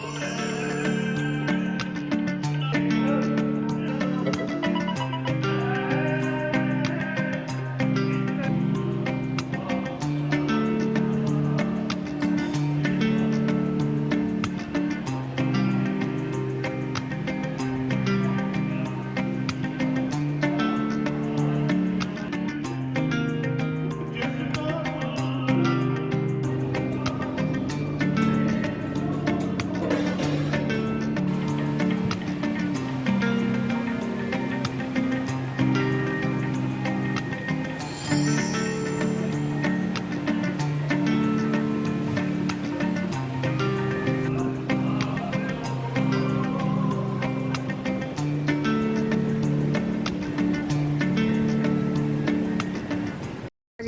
Música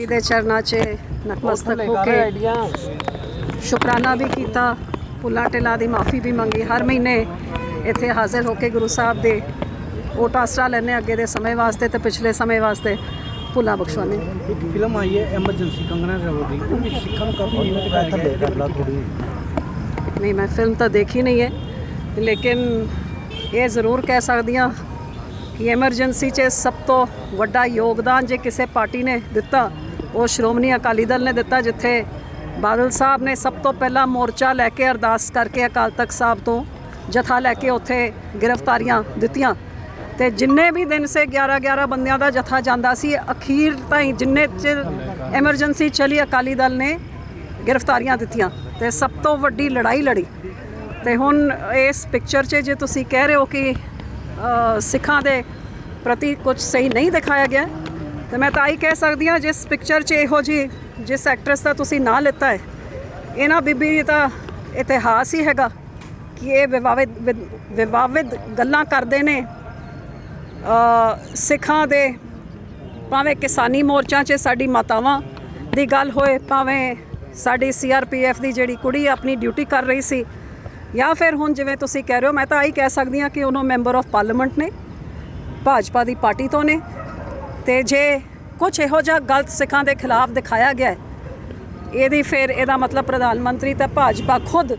ਜੀ ਦੇ ਚਰਨਾਂ 'ਚ ਨਤਮਸਤਕ ਹੋ ਕੇ ਸ਼ੁਕਰਾਨਾ ਵੀ ਕੀਤਾ। ਪੁੱਲਾ ਟਿਲਾ ਦੀ ਮਾਫੀ ਵੀ ਮੰਗੀ। ਹਰ ਮਹੀਨੇ ਇੱਥੇ ਹਾਜ਼ਰ ਹੋ ਕੇ ਗੁਰੂ ਸਾਹਿਬ ਦੇ ਓਟ ਆਸਰਾ ਲੈਣੇ ਅੱਗੇ ਦੇ ਸਮੇਂ ਵਾਸਤੇ ਤੇ ਪਿਛਲੇ ਸਮੇਂ ਵਾਸਤੇ। ਭੁੱਲਾ ਬਖਸ਼ਵਾਨੇ। ਇੱਕ ਫਿਲਮ ਆਈ ਹੈ ਐਮਰਜੈਂਸੀ ਕੰਗਨਾ ਰਣੌਤ ਦੀ। ਉਹ ਵੀ ਸਿੱਖਾਂ ਨੂੰ ਕਾਫੀ ਮਿਹਨਤ ਕਰਕੇ ਕਰ ਲਾ ਥੋੜੀ ਨਹੀਂ ਮੈਂ ਫਿਲਮ ਤਾਂ ਦੇਖੀ ਨਹੀਂ ਹੈ। ਲੇਕਿਨ ਇਹ ਜ਼ਰੂਰ ਕਹਿ ਸਕਦੀ ਹਾਂ ਕਿ ਐਮਰਜੈਂਸੀ 'ਚ ਸਭ ਤੋਂ ਵੱਡਾ ਯੋਗਦਾਨ ਜੇ ਕਿਸੇ ਪਾਰਟੀ ਨੇ ਦਿੱਤਾ ਉਹ ਸ਼੍ਰੋਮਣੀ ਅਕਾਲੀ ਦਲ ਨੇ ਦਿੱਤਾ, ਜਿੱਥੇ ਬਾਦਲ ਸਾਹਿਬ ਨੇ ਸਭ ਤੋਂ ਪਹਿਲਾਂ ਮੋਰਚਾ ਲੈ ਕੇ ਅਰਦਾਸ ਕਰਕੇ ਅਕਾਲ ਤਖਤ ਸਾਹਿਬ ਤੋਂ ਜਥਾ ਲੈ ਕੇ ਉੱਥੇ ਗ੍ਰਿਫਤਾਰੀਆਂ ਦਿੱਤੀਆਂ। ਤੇ ਜਿੰਨੇ ਵੀ ਦਿਨ ਸੇ 11 11 ਬੰਦਿਆਂ ਦਾ ਜਥਾ ਜਾਂਦਾ ਸੀ, ਅਖੀਰ ਤਾਈਂ ਜਿੰਨੇ ਚਿਰ ਐਮਰਜੈਂਸੀ ਚਲੀ, ਅਕਾਲੀ ਦਲ ਨੇ ਗ੍ਰਿਫਤਾਰੀਆਂ ਦਿੱਤੀਆਂ। ਤੇ ਸਭ ਤੋਂ ਵੱਡੀ ਲੜਾਈ ਲੜੀ। ਤੇ ਹੁਣ ਇਸ ਪਿਕਚਰ 'ਚ ਜੇ ਤੁਸੀਂ ਕਹਿ ਰਹੇ ਹੋ ਕਿ ਸਿੱਖਾਂ ਦੇ ਪ੍ਰਤੀ ਕੁਝ ਸਹੀ ਨਹੀਂ ਦਿਖਾਇਆ ਗਿਆ ਤੇ ਮੈਂ ਤਾਂ ਆਹੀ ਕਹਿ ਸਕਦੀ ਹਾਂ, ਜਿਸ ਪਿਕਚਰ 'ਚ ਇਹੋ ਜੀ ਜਿਸ ਐਕਟਰਸ ਦਾ ਤੁਸੀਂ ਨਾਂ ਲਿੱਤਾ ਹੈ, ਇਹਨਾਂ ਬੀਬੀ ਦਾ ਇਤਿਹਾਸ ਹੀ ਹੈਗਾ ਕਿ ਇਹ ਵਿਵਾਦਿਤ ਵਿਵਾਦਿਤ ਗੱਲਾਂ ਕਰਦੇ ਨੇ ਸਿੱਖਾਂ ਦੇ, ਭਾਵੇਂ ਕਿਸਾਨੀ ਮੋਰਚਾ 'ਚ ਸਾਡੀ ਮਾਤਾਵਾਂ ਦੀ ਗੱਲ ਹੋਏ, ਭਾਵੇਂ ਸਾਡੀ ਸੀਆਰਪੀਐਫ ਦੀ ਜਿਹੜੀ ਕੁੜੀ ਆਪਣੀ ਡਿਊਟੀ ਕਰ ਰਹੀ ਸੀ, ਜਾਂ ਫਿਰ ਹੁਣ ਜਿਵੇਂ ਤੁਸੀਂ ਕਹਿ ਰਹੇ ਹੋ, ਮੈਂ ਤਾਂ ਆਹੀ ਕਹਿ ਸਕਦੀ ਹਾਂ ਕਿ ਉਹਨੂੰ ਮੈਂਬਰ ਆਫ ਪਾਰਲੀਮੈਂਟ ਨੇ, ਭਾਜਪਾ ਦੀ ਪਾਰਟੀ ਤੋਂ ਨੇ ਤੇ ਜੇ ਕੁਝ ਇਹੋ ਜਿਹਾ ਗਲਤ ਸਿੱਖਾਂ ਦੇ ਖਿਲਾਫ ਦਿਖਾਇਆ ਗਿਆ ਇਹਦੀ ਫਿਰ ਇਹਦਾ ਮਤਲਬ ਪ੍ਰਧਾਨ ਮੰਤਰੀ ਤਾਂ ਭਾਜਪਾ ਖੁਦ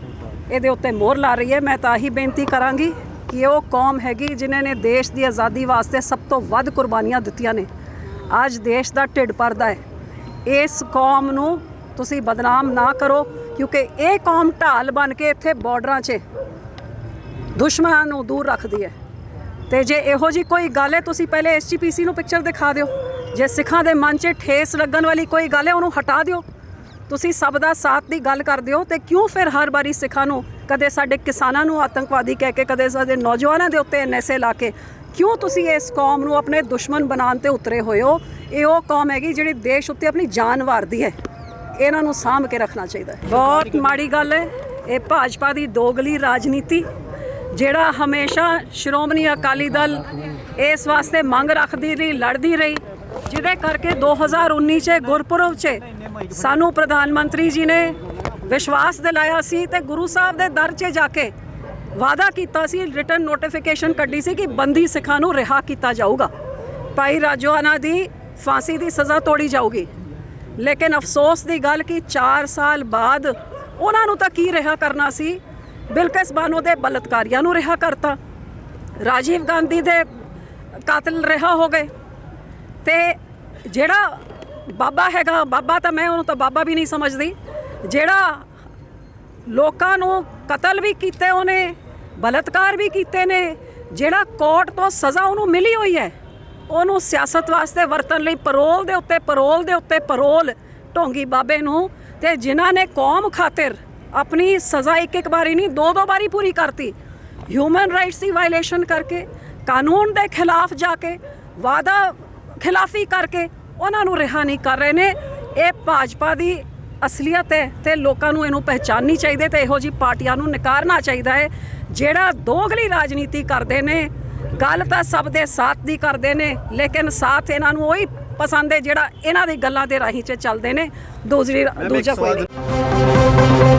ਇਹਦੇ ਉੱਤੇ ਮੋਹਰ ਲਾ ਰਹੀ ਹੈ। ਮੈਂ ਤਾਂ ਹੀ ਬੇਨਤੀ ਕਰਾਂਗੀ ਕਿ ਉਹ ਕੌਮ ਹੈਗੀ ਜਿਨ੍ਹਾਂ ਨੇ ਦੇਸ਼ ਦੀ ਆਜ਼ਾਦੀ ਵਾਸਤੇ ਸਭ ਤੋਂ ਵੱਧ ਕੁਰਬਾਨੀਆਂ ਦਿੱਤੀਆਂ ਨੇ। ਅੱਜ ਦੇਸ਼ ਦਾ ਢਿੱਡ ਭਰਦਾ ਹੈ। ਇਸ ਕੌਮ ਨੂੰ ਤੁਸੀਂ ਬਦਨਾਮ ਨਾ ਕਰੋ, ਕਿਉਂਕਿ ਇਹ ਕੌਮ ਢਾਲ ਬਣ ਕੇ ਇੱਥੇ ਬਾਰਡਰਾਂ 'ਚ ਦੁਸ਼ਮਣਾਂ ਨੂੰ ਦੂਰ ਰੱਖਦੀ ਹੈ। ਤੇ ਜੇ ਇਹੋ ਜੀ ਕੋਈ ਗੱਲ ਹੈ, ਤੁਸੀਂ ਪਹਿਲੇ ਐਸਜੀਪੀਸੀ ਨੂੰ ਪਿਕਚਰ ਦਿਖਾ ਦਿਓ। ਜੇ ਸਿੱਖਾਂ ਦੇ ਮਨ 'ਚ ਠੇਸ ਲੱਗਣ ਵਾਲੀ ਕੋਈ ਗੱਲ ਹੈ, ਉਹਨੂੰ ਹਟਾ ਦਿਓ। ਤੁਸੀਂ ਸਭ ਦਾ ਸਾਥ ਦੀ ਗੱਲ ਕਰਦੇ ਹੋ ਤੇ ਕਿਉਂ ਫਿਰ ਹਰ ਵਾਰੀ ਸਿੱਖਾਂ ਨੂੰ ਕਦੇ ਸਾਡੇ ਕਿਸਾਨਾਂ ਨੂੰ ਆਤੰਕਵਾਦੀ ਕਹਿ ਕੇ, ਕਦੇ ਸਾਡੇ ਨੌਜਵਾਨਾਂ ਦੇ ਉੱਤੇ ਐਨਐਸਏ ਲਾ ਕੇ, ਕਿਉਂ ਤੁਸੀਂ ਇਸ ਕੌਮ ਨੂੰ ਆਪਣੇ ਦੁਸ਼ਮਣ ਬਣਾਉਣ ਤੇ ਉਤਰੇ ਹੋਏ ਹੋ? ਇਹ ਉਹ ਕੌਮ ਹੈਗੀ ਜਿਹੜੀ ਦੇਸ਼ ਉੱਤੇ ਆਪਣੀ ਜਾਨ ਵਾਰਦੀ ਹੈ। ਇਹਨਾਂ ਨੂੰ ਸਾਂਭ ਕੇ ਰੱਖਣਾ ਚਾਹੀਦਾ ਬਹੁਤ ਮਾੜੀ ਗੱਲ ਹੈ, ਇਹ ਭਾਜਪਾ ਦੀ ਦੋਗਲੀ ਰਾਜਨੀਤੀ ਜਿਹੜਾ ਹਮੇਸ਼ਾ ਸ਼੍ਰੋਮਣੀ ਅਕਾਲੀ ਦਲ ਇਸ ਵਾਸਤੇ ਮੰਗ ਰੱਖਦੀ ਰਹੀ, ਲੜਦੀ ਰਹੀ, ਜਿਹਦੇ ਕਰਕੇ 2019 ਚ, ਗੁਰਪੁਰਬ 'ਚ ਸਾਨੂੰ ਪ੍ਰਧਾਨ ਮੰਤਰੀ ਜੀ ਨੇ ਵਿਸ਼ਵਾਸ ਦਿਲਾਇਆ ਸੀ ਤੇ ਗੁਰੂ ਸਾਹਿਬ ਦੇ ਦਰ 'ਚ ਜਾ ਕੇ ਵਾਅਦਾ ਕੀਤਾ ਸੀ, ਰਿਟਰਨ ਨੋਟੀਫਿਕੇਸ਼ਨ ਕੱਢੀ ਸੀ ਕਿ ਬੰਦੀ ਸਿੱਖਾਂ ਨੂੰ ਰਿਹਾ ਕੀਤਾ ਜਾਊਗਾ। ਭਾਈ ਰਾਜੋਆਨਾ ਦੀ ਫਾਂਸੀ ਦੀ ਸਜ਼ਾ ਤੋੜੀ ਜਾਊਗੀ। ਲੇਕਿਨ ਅਫਸੋਸ ਦੀ ਗੱਲ ਕਿ 4 ਸਾਲ ਬਾਅਦ ਉਹਨਾਂ ਨੂੰ ਤਾਂ ਕੀ ਰਿਹਾ ਕਰਨਾ ਸੀ? ਬਿਲਕਿਸ ਬਾਨੋ ਦੇ ਬਲਤਕਾਰੀਆਂ ਨੂੰ ਰਿਹਾ ਕਰਤਾ। ਰਾਜੀਵ ਗਾਂਧੀ ਦੇ ਕਾਤਲ ਰਿਹਾ ਹੋ ਗਏ। ਤੇ ਜਿਹੜਾ ਬਾਬਾ ਹੈਗਾ, ਬਾਬਾ ਤਾਂ ਮੈਂ ਉਹਨੂੰ ਤਾਂ ਬਾਬਾ ਵੀ ਨਹੀਂ ਸਮਝਦੀ। ਜਿਹੜਾ ਲੋਕਾਂ ਨੂੰ ਕਤਲ ਵੀ ਕੀਤੇ ਉਹਨੇ, ਬਲਤਕਾਰ ਵੀ ਕੀਤੇ ਨੇ, ਜਿਹੜਾ ਕੋਰਟ ਤੋਂ ਸਜ਼ਾ ਉਹਨੂੰ ਮਿਲੀ ਹੋਈ ਹੈ, ਉਹਨੂੰ ਸਿਆਸਤ ਵਾਸਤੇ ਵਰਤਣ ਲਈ ਪਰੋਲ ਦੇ ਉੱਤੇ ਪਰੋਲ ਦੇ ਉੱਤੇ ਪਰੋਲ ਢੋਂਗੀ ਬਾਬੇ ਨੂੰ, ਤੇ ਜਿਨ੍ਹਾਂ ਨੇ ਕੌਮ ਖਾਤਰ ਆਪਣੀ ਸਜ਼ਾ ਇੱਕ ਇੱਕ ਵਾਰੀ ਨਹੀਂ ਦੋ ਦੋ ਵਾਰੀ ਪੂਰੀ ਕਰਤੀ। ਹਿਊਮਨ ਰਾਈਟਸ ਦੀ ਵਾਇਲੇਸ਼ਨ ਕਰਕੇ ਕਾਨੂੰਨ ਦੇ ਖਿਲਾਫ ਜਾ ਕੇ ਵਾਦਾ ਖਿਲਾਫੀ ਕਰਕੇ ਉਹਨਾਂ ਨੂੰ ਰਿਹਾ ਨਹੀਂ ਕਰ ਰਹੇ ਨੇ। ਇਹ ਭਾਜਪਾ ਦੀ ਅਸਲੀਅਤ ਹੈ ਤੇ ਲੋਕਾਂ ਨੂੰ ਇਹਨੂੰ ਪਹਿਚਾਨਣੀ ਚਾਹੀਦੀ ਤੇ ਇਹੋ ਜੀ ਪਾਰਟੀਆਂ ਨੂੰ ਨਕਾਰਨਾ ਚਾਹੀਦਾ ਹੈ ਜਿਹੜਾ ਦੋਗਲੀ ਰਾਜਨੀਤੀ ਕਰਦੇ ਨੇ। ਗੱਲ ਤਾਂ ਸਭ ਦੇ ਸਾਥ ਦੀ ਕਰਦੇ ਨੇ ਲੇਕਿਨ ਸਾਥ ਇਹਨਾਂ ਨੂੰ ਉਹੀ ਪਸੰਦ ਹੈ ਜਿਹੜਾ ਇਹਨਾਂ ਦੀ ਗੱਲਾਂ ਦੇ ਰਾਹੀਂ 'ਚ ਚੱਲਦੇ ਨੇ। ਦੂਸਰੀ ਦੂਜਾ ਕੋਈ ਨਹੀਂ।